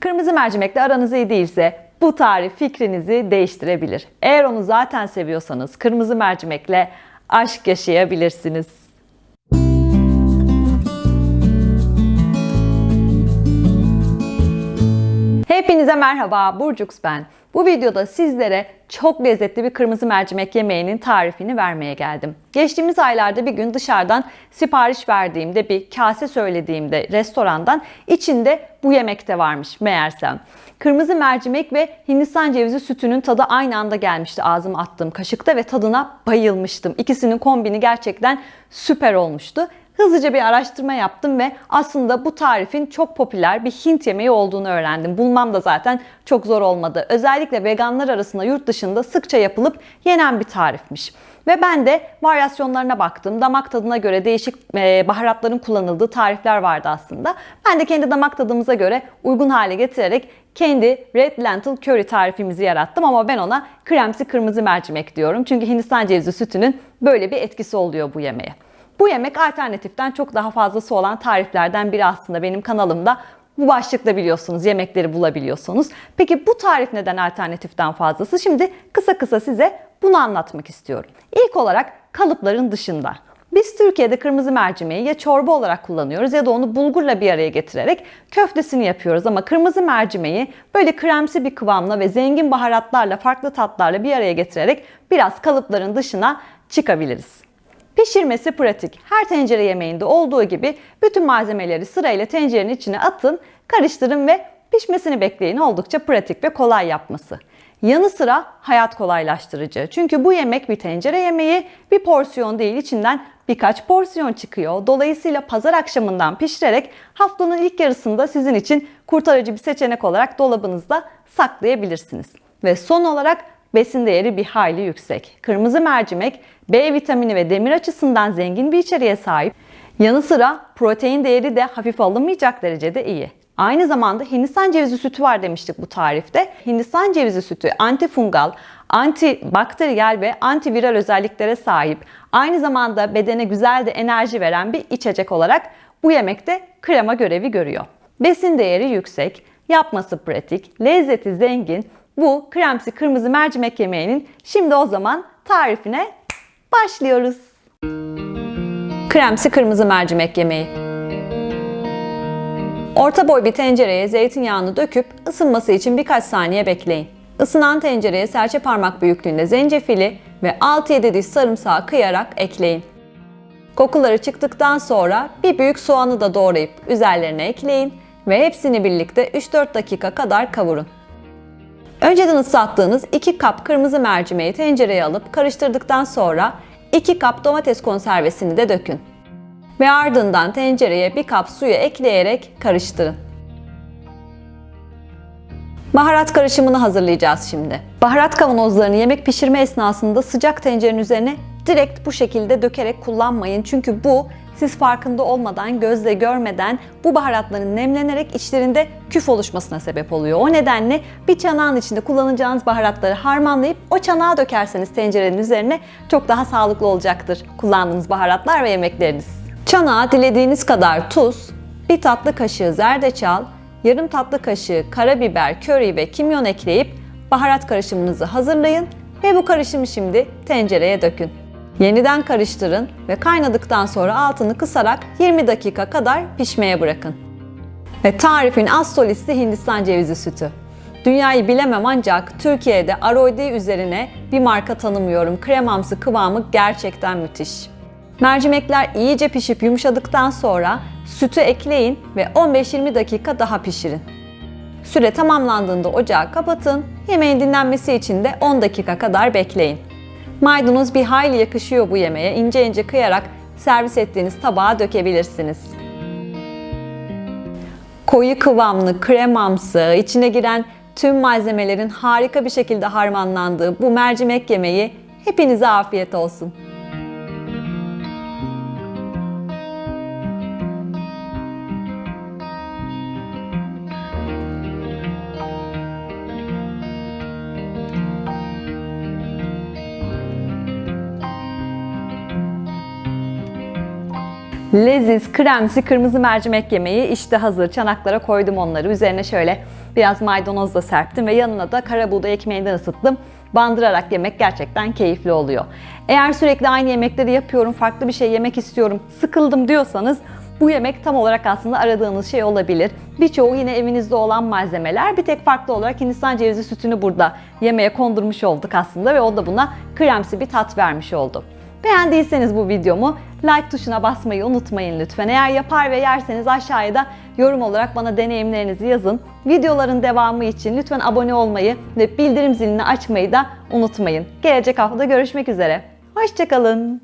Kırmızı mercimekle aranız iyi değilse bu tarif fikrinizi değiştirebilir. Eğer onu zaten seviyorsanız kırmızı mercimekle aşk yaşayabilirsiniz. Hepinize merhaba, Burcux ben. Bu videoda sizlere çok lezzetli bir kırmızı mercimek yemeğinin tarifini vermeye geldim. Geçtiğimiz aylarda bir gün dışarıdan sipariş verdiğimde bir kase söylediğimde restorandan içinde bu yemek de varmış meğersem. Kırmızı mercimek ve Hindistan cevizi sütünün tadı aynı anda gelmişti ağzıma attığım kaşıkta ve tadına bayılmıştım. İkisinin kombini gerçekten süper olmuştu. Hızlıca bir araştırma yaptım ve aslında bu tarifin çok popüler bir Hint yemeği olduğunu öğrendim. Bulmam da zaten çok zor olmadı. Özellikle veganlar arasında yurt dışında sıkça yapılıp yenen bir tarifmiş. Ve ben de varyasyonlarına baktım. Damak tadına göre değişik e, baharatların kullanıldığı tarifler vardı aslında. Ben de kendi damak tadımıza göre uygun hale getirerek kendi Red Lentil Curry tarifimizi yarattım ama ben ona kremsi kırmızı mercimek diyorum. Çünkü Hindistan cevizi sütünün böyle bir etkisi oluyor bu yemeğe. Bu yemek alternatiften çok daha fazlası olan tariflerden biri aslında benim kanalımda. Bu başlıkta biliyorsunuz yemekleri bulabiliyorsunuz. Peki bu tarif neden alternatiften fazlası? Şimdi kısa kısa size bunu anlatmak istiyorum. İlk olarak kalıpların dışında. Biz Türkiye'de kırmızı mercimeği ya çorba olarak kullanıyoruz ya da onu bulgurla bir araya getirerek köftesini yapıyoruz. Ama kırmızı mercimeği böyle kremsi bir kıvamla ve zengin baharatlarla, farklı tatlarla bir araya getirerek biraz kalıpların dışına çıkabiliriz. Pişirmesi pratik. Her tencere yemeğinde olduğu gibi bütün malzemeleri sırayla tencerenin içine atın, karıştırın ve pişmesini bekleyin. Oldukça pratik ve kolay yapması. Yanı sıra hayat kolaylaştırıcı. Çünkü bu yemek bir tencere yemeği, bir porsiyon değil içinden birkaç porsiyon çıkıyor. Dolayısıyla pazar akşamından pişirerek haftanın ilk yarısında sizin için kurtarıcı bir seçenek olarak dolabınızda saklayabilirsiniz. Ve son olarak besin değeri bir hayli yüksek. Kırmızı mercimek B vitamini ve demir açısından zengin bir içeriğe sahip. Yanı sıra protein değeri de hafif alınmayacak derecede iyi. Aynı zamanda Hindistan cevizi sütü var demiştik bu tarifte. Hindistan cevizi sütü antifungal, antibakteriyel ve antiviral özelliklere sahip. Aynı zamanda bedene güzel de enerji veren bir içecek olarak bu yemekte krema görevi görüyor. Besin değeri yüksek, yapması pratik, lezzeti zengin. Bu kremsi kırmızı mercimek yemeğinin şimdi o zaman tarifine başlıyoruz. Kremsi kırmızı mercimek yemeği. Orta boy bir tencereye zeytinyağını döküp ısınması için birkaç saniye bekleyin. Isınan tencereye serçe parmak büyüklüğünde zencefili ve 6-7 diş sarımsağı kıyarak ekleyin. Kokuları çıktıktan sonra bir büyük soğanı da doğrayıp üzerlerine ekleyin ve hepsini birlikte 3-4 dakika kadar kavurun. Önceden ıslattığınız 2 kap kırmızı mercimeği tencereye alıp karıştırdıktan sonra 2 kap domates konservesini de dökün. Ve ardından tencereye 1 kap suyu ekleyerek karıştırın. Baharat karışımını hazırlayacağız şimdi. Baharat kavanozlarını yemek pişirme esnasında sıcak tencerenin üzerine direkt bu şekilde dökerek kullanmayın. Çünkü bu siz farkında olmadan, gözle görmeden bu baharatların nemlenerek içlerinde küf oluşmasına sebep oluyor. O nedenle bir çanağın içinde kullanacağınız baharatları harmanlayıp o çanağa dökerseniz tencerenin üzerine çok daha sağlıklı olacaktır kullandığınız baharatlar ve yemekleriniz. Çanağa dilediğiniz kadar tuz, bir tatlı kaşığı zerdeçal, yarım tatlı kaşığı karabiber, köri ve kimyon ekleyip baharat karışımınızı hazırlayın ve bu karışımı şimdi tencereye dökün. Yeniden karıştırın ve kaynadıktan sonra altını kısarak 20 dakika kadar pişmeye bırakın. Ve tarifin az solisti Hindistan cevizi sütü. Dünyayı bilemem ancak Türkiye'de Aroidi üzerine bir marka tanımıyorum. Kremamsı kıvamı gerçekten müthiş. Mercimekler iyice pişip yumuşadıktan sonra sütü ekleyin ve 15-20 dakika daha pişirin. Süre tamamlandığında ocağı kapatın. Yemeğin dinlenmesi için de 10 dakika kadar bekleyin. Maydanoz bir hayli yakışıyor bu yemeğe. İnce ince kıyarak servis ettiğiniz tabağa dökebilirsiniz. Koyu kıvamlı, kremamsı, içine giren tüm malzemelerin harika bir şekilde harmanlandığı bu mercimek yemeği hepinize afiyet olsun. Leziz, kremsi kırmızı mercimek yemeği işte hazır. Çanaklara koydum onları. Üzerine şöyle biraz maydanoz da serptim ve yanına da kara buğday ekmeğinden ısıttım. Bandırarak yemek gerçekten keyifli oluyor. Eğer sürekli aynı yemekleri yapıyorum, farklı bir şey yemek istiyorum, sıkıldım diyorsanız bu yemek tam olarak aslında aradığınız şey olabilir. Birçoğu yine evinizde olan malzemeler. Bir tek farklı olarak Hindistan cevizi sütünü burada yemeğe kondurmuş olduk aslında ve o da buna kremsi bir tat vermiş oldu. Beğendiyseniz bu videomu like tuşuna basmayı unutmayın lütfen. Eğer yapar ve yerseniz aşağıya da yorum olarak bana deneyimlerinizi yazın. Videoların devamı için lütfen abone olmayı ve bildirim zilini açmayı da unutmayın. Gelecek hafta görüşmek üzere. Hoşçakalın.